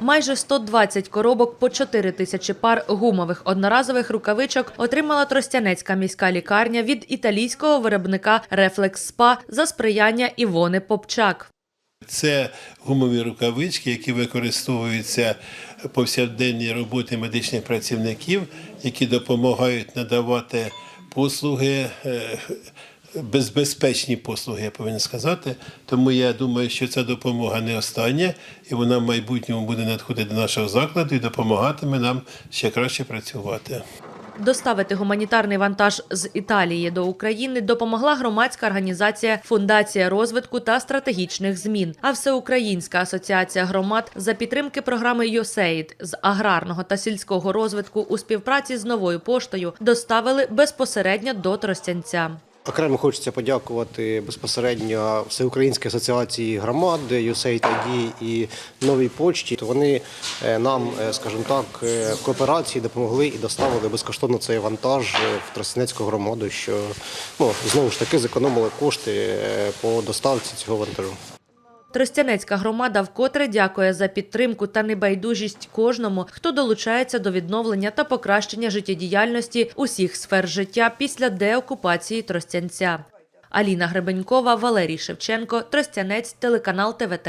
Майже 120 коробок по 4 тисячі пар гумових одноразових рукавичок отримала Тростянецька міська лікарня від італійського виробника Reflex Spa за сприяння Івони Попчак. Це гумові рукавички, які використовуються повсякденній роботі медичних працівників, які допомагають надавати послуги, безбезпечні послуги, я повинен сказати. Тому я думаю, що ця допомога не остання, і вона в майбутньому буде надходити до нашого закладу і допомагатиме нам ще краще працювати. Доставити гуманітарний вантаж з Італії до України допомогла громадська організація Фундація розвитку та стратегічних змін, а Всеукраїнська асоціація громад за підтримки програми «ЮСЕЙД» з аграрного та сільського розвитку у співпраці з новою поштою доставили безпосередньо до Тростянця. Окремо хочеться подякувати безпосередньо Всеукраїнській асоціації громад, USAID і Новій почті. Вони е, нам, е, скажімо так, е, в кооперації допомогли і доставили безкоштовно цей вантаж в Тростянецьку громаду, що ну, знову ж таки зекономили кошти по доставці цього вантажу. Тростянецька громада вкотре дякує за підтримку та небайдужість кожному, хто долучається до відновлення та покращення життєдіяльності усіх сфер життя після деокупації Тростянця. Аліна Гребенькова, Валерій Шевченко, Тростянець, телеканал ТВТ.